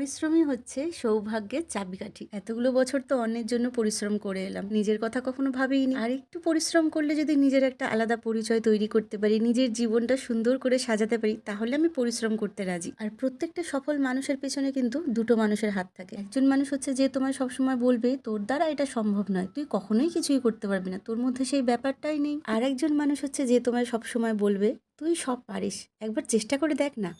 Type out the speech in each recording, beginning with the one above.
পরিশ্রমই হচ্ছে সৌভাগ্যের চাবিকাঠি। এতগুলো বছর তো অন্যের জন্য পরিশ্রম করে এলাম। নিজের কথা কখনো ভাবিনি আর একটু পরিশ্রম করলে যদি নিজের একটা আলাদা পরিচয় তৈরি করতে পারি, নিজের জীবনটা সুন্দর করে সাজাতে পারি, তাহলে আমি পরিশ্রম করতে রাজি। আর প্রত্যেকটা সফল মানুষের পেছনে কিন্তু দুটো মানুষের হাত থাকে। একজন মানুষ হচ্ছে যে তোমায় সবসময় বলবে, তোর দ্বারা এটা সম্ভব নয়। তুই কখনোই কিছুই করতে পারবি না। তোর মধ্যে সেই ব্যাপারটাই নেই। আর একজন মানুষ হচ্ছে যে তোমায় সবসময় বলবে, তুই সব পারিস। একবার চেষ্টা করে দেখ না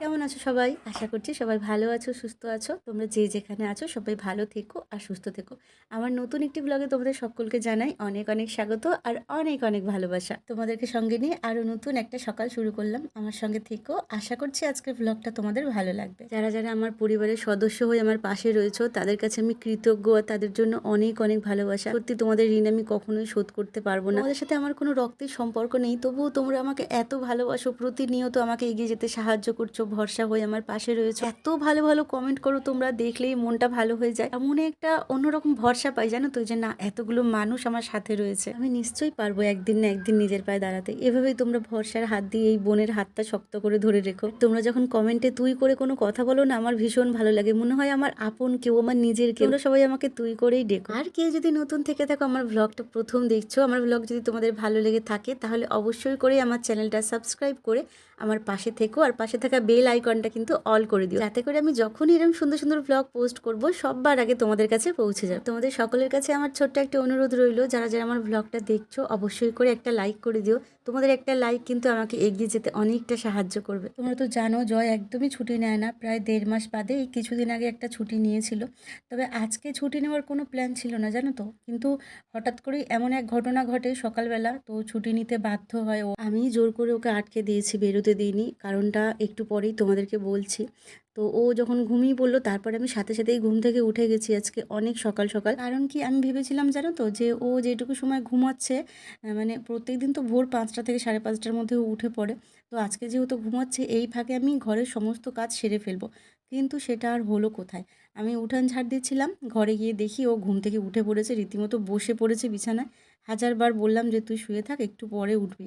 কেমন আছো সবাই। আশা করছি সবাই ভালো আছো, সুস্থ আছো। তোমরা যে যেখানে আছো সবাই ভালো থেকো আর সুস্থ থেকো। আমার নতুন একটি ব্লগে তোমাদের সকলকে জানাই অনেক অনেক স্বাগত আর অনেক অনেক ভালোবাসা। তোমাদেরকে সঙ্গে নিয়ে আরও নতুন একটা সকাল শুরু করলাম। আমার সঙ্গে থেকো। আশা করছি আজকের ব্লগটা তোমাদের ভালো লাগবে। যারা যারা আমার পরিবারের সদস্য হয়ে আমার পাশে রয়েছে, তাদের কাছে আমি কৃতজ্ঞ তাদের জন্য অনেক অনেক ভালোবাসা। সত্যি তোমাদের ঋণ আমি কখনোই শোধ করতে পারব না। তোমাদের সাথে আমার কোনো রক্তের সম্পর্ক নেই, তবুও তোমরা আমাকে এত ভালোবাসো। প্রতিনিয়ত আমাকে এগিয়ে যেতে সাহায্য করছ, ভরসা হয়ে আমার পাশে রয়েছে। এত ভালো ভালো কমেন্ট করো তোমরা, দেখলেই মনটা ভালো হয়ে যায়। এমন একটা অন্যরকম ভরসা পাই, জানো তো, যে না, এতগুলো মানুষ আমার সাথে রয়েছে। আমি নিশ্চয়ই পারব একদিন না একদিন নিজের পায়ে দাঁড়াতে। এভাবেই তোমরা ভরসার হাত দিয়ে এই বোনের হাতটা শক্ত করে ধরে রেখো। তোমরা যখন কমেন্টে তুই করে কোনো কথা বলো না, আমার ভীষণ ভালো লাগে। মনে হয় আমার আপন কেউ, আমার নিজের কেউ। সবাই আমাকে তুই করেই ডেকো। আর কেউ যদি নতুন থেকে থাকো আমার ব্লগটা প্রথম দেখছ, আমার ব্লগ যদি তোমাদের ভালো লেগে থাকে, তাহলে অবশ্যই করে আমার চ্যানেলটা সাবস্ক্রাইব করে আমার পাশে থেকো। আর পাশে থাকা বেল আইকনটা কিন্তু অল করে দিও। যাতে করে আমি যখনই এরকম সুন্দর সুন্দর ব্লগ পোস্ট করব, সববার আগে তোমাদের কাছে পৌঁছে যাবে। তোমাদের সকলের কাছে আমার ছোট্ট একটা অনুরোধ রইল, যারা যারা আমার ব্লগটা দেখছ, অবশ্যই করে একটা লাইক করে দিও। তোমাদের একটা লাইক কিন্তু আমাকে এগিয়ে যেতে অনেকটা সাহায্য করবে। তোমরা তো জানো, জয় একদমই ছুটি নেয় না। প্রায় দেড় মাস বাদে এই কিছুদিন আগে একটা ছুটি নিয়েছিল। তবে আজকে ছুটি নেওয়ার কোনো প্ল্যান ছিল না, জানো তো? কিন্তু হঠাৎ করেই এমন এক ঘটনা ঘটে সকালবেলা, তো ছুটি নিতে বাধ্য হয় ও। আমি জোর করে ওকে আটকে দিয়েছি, বেরোতে দিইনি। কারণটা একটু পরেই তোমাদেরকে বলছি। তো ও যখন ঘুমিয়ে পড়ল, তারপরে আমি সাথে সাথেই ঘুম থেকে উঠে গেছি আজকে অনেক সকাল সকাল। কারণ কি আমি ভেবেছিলাম জানো তো যে ও যেটুকু সময় ঘুমাচ্ছে মানে প্রত্যেক দিন তো ভোর পাঁচটা থেকে সাড়ে পাঁচটার মধ্যে উঠে পড়ে। তো আজকে যেহেতু ঘুমাচ্ছে, এই ফাঁকে আমি ঘরের সমস্ত কাজ সেরে ফেলব। কিন্তু সেটা আর হলো কোথায়? আমি উঠান ঝাড় দিচ্ছিলাম, ঘরে গিয়ে দেখি ও ঘুম থেকে উঠে পড়েছে, রীতিমতো বসে পড়েছে বিছানায়। হাজারবার বললাম যে, তুই শুয়ে থাক, একটু পরে উঠবি।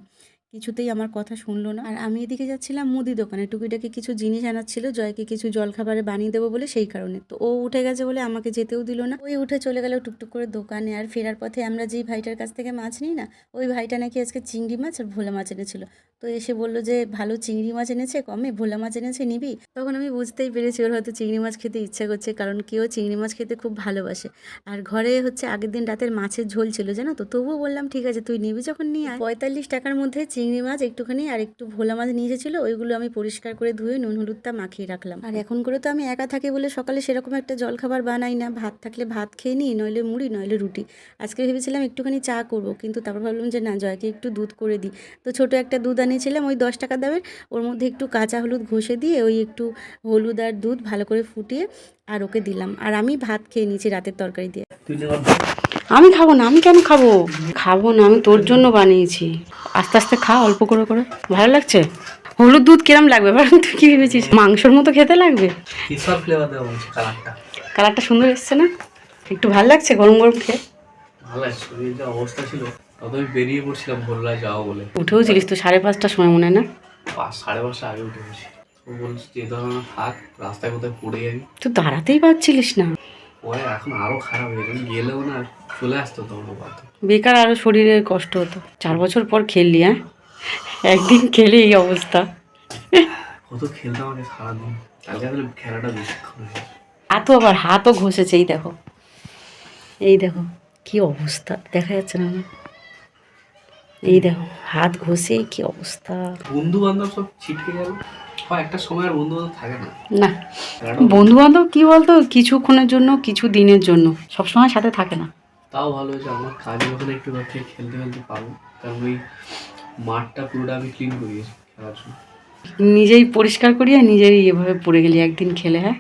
কিছুতেই আমার কথা শুনলো না। আর আমি এদিকে যাচ্ছিলাম মুদি দোকানে। টুকিটাকি কিছু জিনিস আনাচ্ছিল জয়কে কিছু জলখাবারে বানিয়ে দেবো বলে সেই কারণে। তো ও উঠে গেছে বলে আমাকে যেতেও দিল না। ওই উঠে চলে গেল টুকটুক করে দোকানে। আর ফেরার পথে আমরা যেই ভাইটার কাছ থেকে মাছ নিই না, ওই ভাইটা নাকি আজকে চিংড়ি মাছ আর ভোলা মাছ এনেছিল। তো এসে বলল যে, ভালো চিংড়ি মাছ এনেছে, কমে ভোলা মাছ এনেছে, নিবি? তখন আমি বুঝতেই পেরেছি ওর হয়তো চিংড়ি মাছ খেতে ইচ্ছা করছে, কারণ কেউ চিংড়ি মাছ খেতে খুব ভালোবাসে। আর ঘরে হচ্ছে আগের দিন রাতের মাছের ঝোল ছিল, জানো তো? তবুও বললাম, ঠিক আছে, তুই নিবি যখন নিয়ে পঁয়তাল্লিশ টাকার মধ্যে চিংড়ি মাছ একটুখানি আর একটু ভোলা মাছ নিয়ে এসেছিল ওইগুলো আমি পরিষ্কার করে ধুয়ে নুন হলুদটা মাখিয়ে রাখলাম। আর এখন করে তো আমি একা থাকি বলে সকালে সেরকম একটা জলখাবার বানাই না। ভাত থাকলে ভাত খেয়ে নিই নইলে মুড়ি নইলে রুটি। আজকে ভেবেছিলাম একটুখানি চা করব কিন্তু তারপর ভাবলাম যে না জয়কে একটু দুধ করে দিই। তো ছোট একটা দুধ আনিয়েছিলাম ওই দশ টাকা দামের। ওর মধ্যে একটু কাঁচা হলুদ ঘষে দিয়ে ওই একটু হলুদ আর দুধ ভালো করে ফুটিয়ে আর ওকে দিলাম। আর আমি ভাত খেয়ে নিয়েছি রাতের তরকারি দিয়ে। আমি খাব না আমি কেন খাব? খাব না আমি তোর জন্য বানিয়েছি। আস্তে আস্তে খা অল্প করে করে। ভালো লাগছে? হলুদ দুধ কিরম লাগবে? এবার তুই কি ভেবেছিস? মাংসর মতো খেতে লাগবে? কালারটা সুন্দর এসছে না? একটু ভালো লাগছে গরম গরম খেয়ে? ভালো অবস্থা ছিল আমি বেরিয়ে পড়ছিলাম ভোরবেলা যাওয়া বলে। উঠেও ছিলিস তো সাড়ে পাঁচটার সময় মনে না? সাড়ে পাঁচটা আগে উঠে গেছি যে ধরনের থাক রাস্তায় কোথায় পড়ে যাবি? তুই দাঁড়াতেই পারছিলিস না। পরে এখন আরও খারাপ হয়ে গেছে গেলেও না চলে আসতো তোমরা বেকার আরও শরীরের কষ্ট হতো। চার বছর পর খেললি হ্যাঁ? একদিন খেলে এই অবস্থা। কত খেলতাম আগে সারাদিন। কালকে আসলে খেলাটা বেশিক্ষণ হয়ে হাতও আবার হাতও ঘষেছে এই দেখো। এই দেখো কি অবস্থা দেখা যাচ্ছে না আমার। এই দেখো হাত ঘষে কি অবস্থা। বন্ধু বান্ধব সব ছিটকে গেল। একটা সময় আর বন্ধু বান্ধব থাকে না। না বন্ধু বান্ধব কি বলতো কিছুক্ষণের জন্য কিছু দিনের জন্য সবসময় সাথে থাকে না। তাও ভালো হয়েছে আমার কাজে ওখানে একটু ঘর থেকে খেলতে খেলতে পাবো কারণ ওই মাঠটা পুরোটা আমি ক্লিন করিয়েছি খেলার জন্য। নিজেই পরিষ্কার করি আর নিজেই এভাবে পড়ে গেলি একদিন খেলে হ্যাঁ?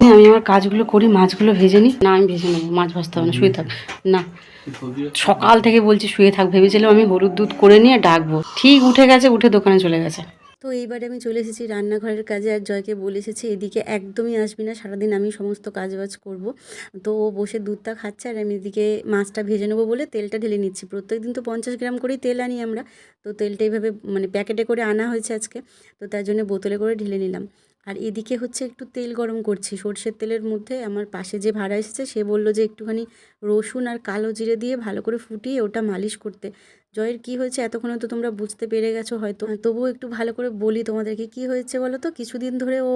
আমি আমার কাজগুলো করি মাছগুলো ভেজে নিই। না আমি ভেজে নেব মাছ ভাজতে হবে না শুয়ে থাক। না? সকাল থেকে বলছি শুয়ে থাক ভেবেছিলাম আমি হলুদ দুধ করে নিয়ে ডাকবো। ঠিক উঠে গেছে উঠে দোকানে চলে গেছে। তো এইবারে আমি চলে এসেছি রান্নাঘরের কাজে আর জয়কে বলে এসেছি, এদিকে একদমই আসবি না, সারাদিন আমি সমস্ত কাজবাজ করব। তো ও বসে দুধটা খাচ্ছে আর আমি এদিকে মাছটা ভেজে নেব বলে তেলটা ঢেলে নিচ্ছি। প্রত্যেক দিন তো পঞ্চাশ গ্রাম করেই তেল আনি আমরা, তো তেলটা এইভাবে মানে প্যাকেটে করে আনা হয়েছে আজকে, তো তার জন্য বোতলে করে ঢেলে নিলাম। আর এদিকে হচ্ছে একটু তেল গরম করছি, সর্ষের তেলের মধ্যে আমার পাশে যে ভাড়া এসেছে সে বলল যে একটুখানি রসুন আর কালো জিরে দিয়ে ভালো করে ফুটিয়ে ওটা মালিশ করতে। জয়ের কি হয়েছে? এতক্ষণে তো তোমরা বুঝতে পেরে গেছো হয়তো। তবুও একটু ভালো করে বলি তোমাদেরকে, কি হয়েছে বলো তো কিছুদিন ধরে ও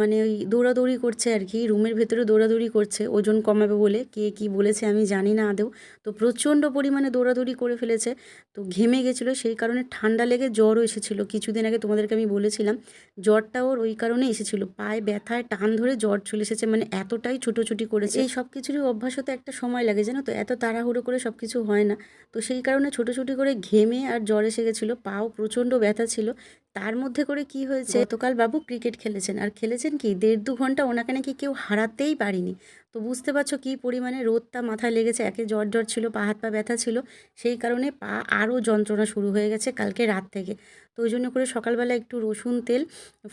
মানে ওই দৌড়াদৌড়ি করছে আর কি, রুমের ভেতরে দৌড়াদৌড়ি করছে, ওজন কমাবে বলে, কে কি বলেছে আমি জানি না আদেও তো প্রচণ্ড পরিমাণে দৌড়াদৌড়ি করে ফেলেছে, তো ঘেমে গেছিল, সেই কারণে ঠান্ডা লেগে জ্বরও এসেছিল। কিছুদিন আগে তোমাদেরকে আমি বলেছিলাম, জ্বরটা ওর ওই কারণে এসেছিল, পায়ে ব্যথায় টান ধরে জ্বর চলে এসেছে মানে এতটাই ছুটোছুটি করেছে। এই সব কিছুরই অভ্যাস হতে একটা সময় লাগে, জানো তো? এত তাড়াহুড়ো করে সব কিছু হয় না। তো সেই কারণে ছোটোছুটি করে ঘেমে আর জ্বর এসে গেছিল, পাও প্রচণ্ড ব্যথা ছিল। তার মধ্যে করে কি হয়েছে, গতকাল বাবু ক্রিকেট খেলেছেন। আর খেলেছেন কি, দেড় দু ঘণ্টা ওনাকে নাকি কেউ হারাতেই পারিনি। তো বুঝতে পারছ কী পরিমাণে রোদটা মাথায় লেগেছে, একে জ্বর জ্বর ছিল, পা হাত পা ব্যথা ছিল, সেই কারণে পা আরও যন্ত্রণা শুরু হয়ে গেছে কালকে রাত থেকে। তো ওই জন্য করে সকালবেলা একটু রসুন তেল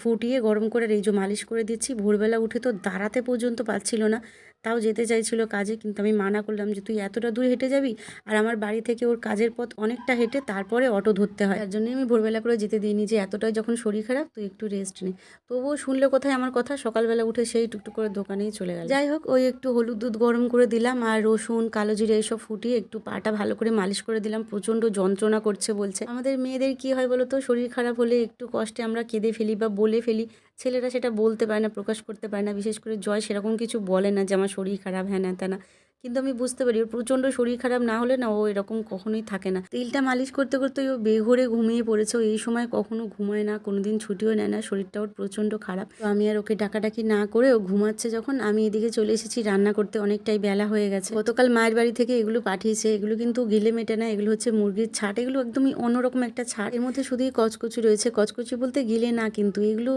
ফুটিয়ে গরম করে রেজো মালিশ করে দিচ্ছি। ভোরবেলা উঠে তো দাঁড়াতে পর্যন্ত পারছিল না। তাও যেতে চাইছিল কাজে, কিন্তু আমি মানা করলাম যে, তুই এতটা দূর হেঁটে যাবি? আর আমার বাড়ি থেকে ওর কাজের পথ অনেকটা হেঁটে তারপরে অটো ধরতে হয়। তার জন্যই আমি ভোরবেলা করে যেতে দিইনি যে, এতটাই যখন শরীর খারাপ, তুই একটু রেস্ট নে। তবুও শুনলে কোথায় আমার কথা? সকালবেলা উঠে সেই টুকটুক করে দোকানেই চলে গেল। যাই হোক, ওই একটু হলুদ দুধ গরম করে দিলাম আর রসুন, কালো জিরে এইসব ফুটিয়ে একটু পাটা ভালো করে মালিশ করে দিলাম। প্রচণ্ড যন্ত্রণা করছে বলছে। আমাদের মেয়েদের কি হয় বলো তো? শরীর খারাপ হলে একটু কষ্টে আমরা কেঁদে ফেলি বা বলে ফেলি। ছেলেরা সেটা বলতে পারে না, প্রকাশ করতে পারে না, বিশেষ করে জয় সেরকম কিছু বলে না যে আমার শরীর খারাপ হ্যাঁ না, তা না। কিন্তু আমি বুঝতে পারি, ওর প্রচণ্ড শরীর খারাপ না হলে না ও এরকম কখনোই থাকে না। তেলটা মালিশ করতে করতে ও বেঘরে ঘুমিয়ে পড়েছে। ও এই সময় কখনো ঘুমায় না কোনো দিন ছুটিও নেয় না, শরীরটা ওর প্রচণ্ড খারাপ। তো আমি আর ওকে ডাকাডাকি না করে ও ঘুমাচ্ছে যখন আমি এদিকে চলে এসেছি, রান্না করতে অনেকটাই বেলা হয়ে গেছে। গতকাল মায়ের বাড়ি থেকে এগুলো পাঠিয়েছে। এগুলো কিন্তু গিলে মেটে না, এগুলো হচ্ছে মুরগির ছাট। এগুলো একদমই অন্যরকম একটা ছাট। এর মধ্যে শুধুই কচকচি রয়েছে। কচকচি বলতে গিলে না কিন্তু। এগুলো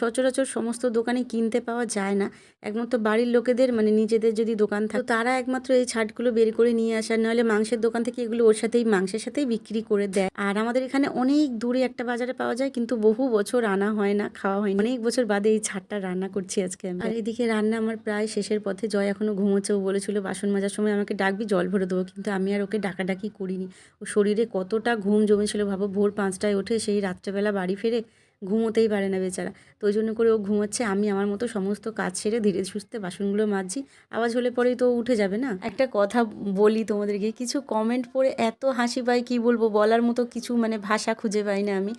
সচরাচর সমস্ত দোকানে কিনতে পাওয়া যায় না। একমাত্র বাড়ির লোকেদের মানে নিজেদের যদি দোকান থাকে, তো তারা একমাত্র এই ছাটগুলো বের করে নিয়ে আসার নাহলে মাংসের দোকান থেকে এগুলো ওর সাথেই, মাংসের সাথেই বিক্রি করে দেয়। আর আমাদের এখানে অনেক দূরে একটা বাজারে পাওয়া যায়, কিন্তু বহু বছর আনা হয় না, খাওয়া হয় অনেক বছর বাদে এই ছাটটা রান্না করছি আজকে আমি। আর এদিকে রান্না আমার প্রায় শেষের পথে, জয় এখনও ঘুমোচ্ছে। ও বলেছিল, বাসন মাজার সময় আমাকে ডাকবি, জল ভরে দেবো। কিন্তু আমি আর ওকে ডাকাডাকি করিনি। ও শরীরে কতটা ঘুম জমেছিল ভাবো, ভোর পাঁচটায় ওঠে সেই রাত্রেবেলা বাড়ি ফেরে ঘুমোতেই পারে না বেচারা। তো ওই জন্য করে ও ঘুমোচ্ছে, আমি আমার মতো সমস্ত কাজ সেরে ধীরে সুস্থে বাসনগুলো মাজছি। আওয়াজ হলে পরেই তো উঠে যাবে না। একটা কথা বলি তোমাদেরকে, কিছু কমেন্ট পড়ে এত হাসি পাই কি বলব? বলার মতো কিছু মানে ভাষা খুঁজে পাই না আমি।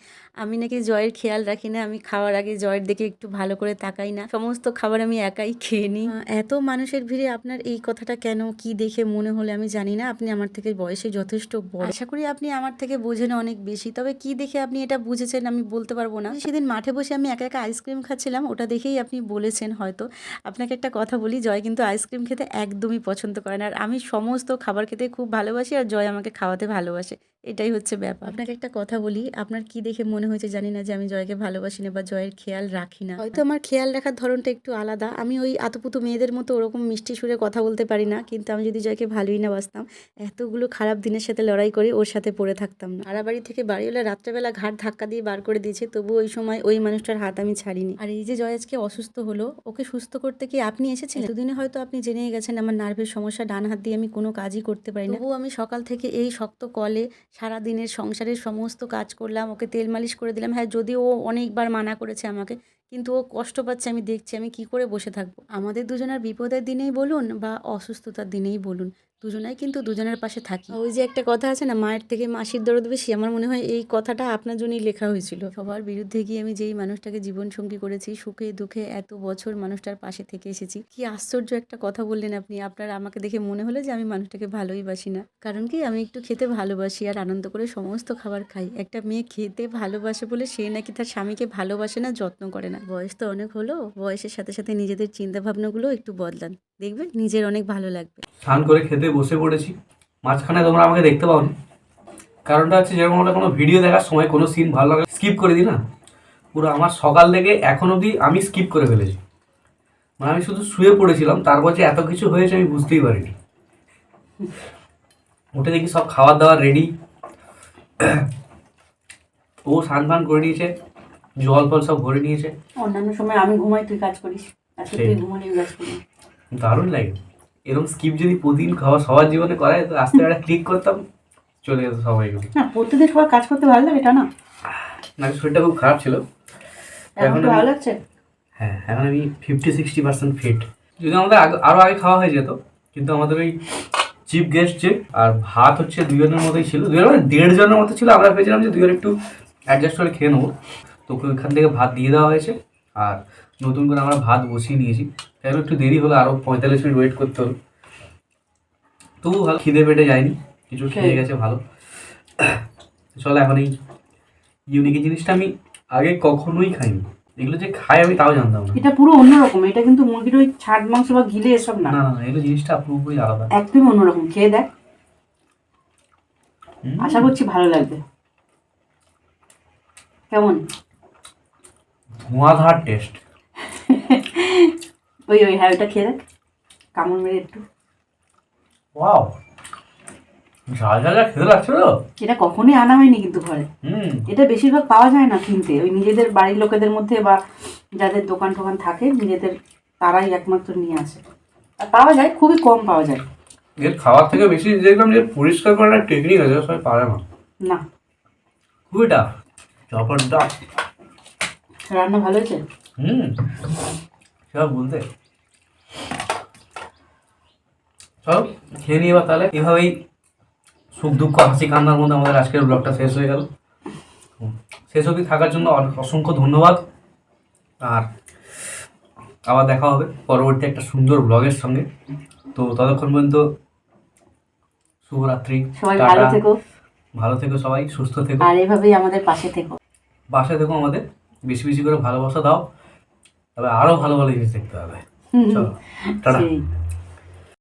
আমি নাকি জয়ের খেয়াল রাখি না, আমি খাওয়ার আগে জয়ের দিকে একটু ভালো করে তাকাই না। সমস্ত খাবার আমি একাই খেয়ে নিই। এত মানুষের ভিড়ে আপনার এই কথাটা কেন, কি দেখে মনে হলে আমি জানি না, আপনি আমার থেকে বয়সে যথেষ্ট বড়। আশা করি আপনি আমার থেকে বোঝেন অনেক বেশি, তবে কি দেখে আপনি এটা বুঝেছেন আমি বলতে পারব না। সেদিন মাঠে বসে আমি একা একা আইসক্রিম খাচ্ছিলাম, ওটা দেখেই আপনি বলেছেন হয়তো। আপনাকে একটা কথা বলি, জয় কিন্তু আইসক্রিম খেতে একদমই পছন্দ করে না। আর আমি সমস্ত খাবার খেতে খুব ভালোবাসি আর জয় আমাকে খাওয়াতে ভালোবাসে। এটাই হচ্ছে ব্যাপার। আপনাকে একটা কথা বলি আপনার কি দেখে মনে হয়েছে জানি না যে আমি জয়কে ভালোবাসি না বা জয়ের খেয়াল রাখি না। হয়তো আমার খেয়াল রাখার ধরনটা একটু আলাদা। আমি ওই আতপুতু মেয়েদের মতো ওরকম মিষ্টি সুরে কথা বলতে পারি না কিন্তু আমি যদি জয়কে ভালোই না বাসতাম এতগুলো খারাপ দিনের সাথে লড়াই করে ওর সাথে পড়ে থাকতাম না। ভাড়া বাড়ি থেকে বাড়িওয়ালা রাত্রেবেলা ঘাট ধাক্কা দিয়ে বার করে দিয়েছে তবু ওই সময় ওই মানুষটার হাত আমি ছাড়িনি। আর এই যে জয় আজকে অসুস্থ হলো ওকে সুস্থ করতে কি আপনি এসেছিলেন? দুদিনে হয়তো আপনি জেনেই গেছেন আমার নার্ভের সমস্যা ডান হাত দিয়ে আমি কোনো কাজই করতে পারি না। তবুও আমি সকাল থেকে এই শক্ত কলে সারা দিনের সংসারের সমস্ত কাজ করলাম, ওকে তেল মালিশ করে দিলাম। হ্যাঁ যদি ও অনেকবার মানা করেছে আমাকে, কিন্তু ও কষ্ট পাচ্ছে, আমি দেখছি, আমি কি করে বসে থাকব? আমাদের দুজনের বিপদের দিনেই বলুন বা অসুস্থতার দিনেই বলুন। দুজনাই কিন্তু দুজনের পাশে থাকি। ওই যে একটা কথা আছে না মায়ের থেকে মাসির দরদ বেশি আমার মনে হয় এই কথাটা আপনার জন্যই লেখা হয়েছিল। সবার বিরুদ্ধে গিয়ে আমি যেই মানুষটাকে জীবন সঙ্গী করেছি সুখে দুঃখে এত বছর মানুষটার পাশে থেকে এসেছি। কি আশ্চর্য একটা কথা বললেন আপনি। আপনার আমাকে দেখে মনে হলো যে আমি মানুষটাকে ভালোই বাসি না। কারণ কি আমি একটু খেতে ভালোবাসি আর আনন্দ করে সমস্ত খাবার খাই। একটা মেয়ে খেতে ভালোবাসে বলে সে নাকি তার স্বামীকে ভালোবাসে না যত্ন করে না। বয়স তো অনেক হলো বয়সের সাথে সাথে নিজেদের চিন্তা ভাবনাগুলো একটু বদলান। দেখবেন নিজের অনেক ভালো লাগবে। স্নান করে খেতে বসে পড়েছি। মাঝখানে তোমরা আমাকে দেখতে পাওনি। কারণটা হচ্ছে যেরকম আমরা কোনো ভিডিও দেখার সময় কোনো সিন ভালো লাগে স্কিপ করে দিই না। পুরো আমার সকাল থেকে এখন অবধি আমি স্কিপ করে ফেলেছি। মানে আমি শুধু শুয়ে পড়েছিলাম তারপর যে এত কিছু হয়েছে আমি বুঝতেই পারিনি। উঠে দেখি সব খাবার দাবার রেডি ও স্নান ফান করে নিয়েছে জল ফল সব ভরে নিয়েছে। অন্যান্য সময় আমি ঘুমাই তুই কাজ করিস। আজকে তুই ঘুমালি কাজ করিস দারুণ লাগে। এরকম স্কিপ যদি প্রতিদিন খাওয়া সবার জীবনে করায় তো আস্তে একটা ক্লিক করতাম চলে যেত সবাই না প্রতিদিন সবার কাজ করতে ভালো লাগে এটা না? না শরীরটা খুব খারাপ ছিল। এখন ভালো লাগছে? হ্যাঁ এখন আমি ফিফটি সিক্সটি পার্সেন্ট ফিট যদি আমাদের আরও আগে খাওয়া হয়ে যেত কিন্তু আমাদের ওই চিপ গেস্ট যে আর ভাত হচ্ছে দুজনের মতোই ছিল। দুজনের মানে দেড় জনের মতো ছিল আমরা ভেবেছিলাম যে দুজন একটু অ্যাডজাস্ট করে খেয়ে নেব। তো ওখান থেকে ভাত দিয়ে দেওয়া হয়েছে আর নতুন করে আমরা ভাত বসিয়ে নিয়েছি। তাই একটু দেরি হলো আরও পঁয়তাল্লিশ মিনিট ওয়েট করতে হলো তবু ভালো খিদে পেটে যায়নি কিছু খেয়ে। গেছে ভালো। চলো এখন এই ইউনিক জিনিসটা আমি আগে কখনোই খাইনি। এগুলো যে খাই আমি তাও জানতাম না। এটা পুরো অন্যরকম এটা কিন্তু মুরগির ওই ছাট মাংস বা গিলে এসব না। না না না এগুলো জিনিসটা পুরোপুরি আলাদা। একদমই অন্যরকম খেয়ে দেখ। আশা করছি ভালো লাগবে। কেমন? ধোঁয়াধার টেস্ট ওই ওই হ্যাঁ ওটা খেয়ে দেখ। কামড় মেরে একটু। ওয়াও। ঝাল ঝাল খেতে লাগছে তো। এটা কখনোই আনা হয়নি কিন্তু ঘরে। হুম। এটা বেশিরভাগ পাওয়া যায় না কিনতে। ওই নিজেদের বাড়ির লোকেদের মধ্যে বা যাদের দোকান টোকান থাকে নিজেদের তারাই একমাত্র নিয়ে আসে। আর পাওয়া যায় খুবই কম পাওয়া যায়। এর খাওয়ার থেকে বেশি দেখলাম যে পরিষ্কার করার টেকনিক আছে সবাই পারে না। না। খুবই টাফ জবরদস্ত। রান্না ভালো হয়েছে? হুম। সেটা বলতে। চলো খেয়ে নিই এবার তাহলে এভাবেই সুখ দুঃখ হাসি কান্নার মধ্যে আমাদের আজকের ব্লগটা শেষ হয়ে গেল। শেষ অবধি থাকার জন্য অসংখ্য ধন্যবাদ। আর আবার দেখা হবে পরবর্তী একটা সুন্দর ব্লগের সঙ্গে। তো ততক্ষণ পর্যন্ত শুভরাত্রি ভালো থেকো। ভালো থেকো সবাই সুস্থ থেকো। আর এভাবেই আমাদের পাশে থেকো। বাসায় থেকো আমাদের। বেশি বেশি করে ভালোবাসা দাও। তবে আরও ভালো ভালো জিনিস দেখতে হবে। চলো টাটা।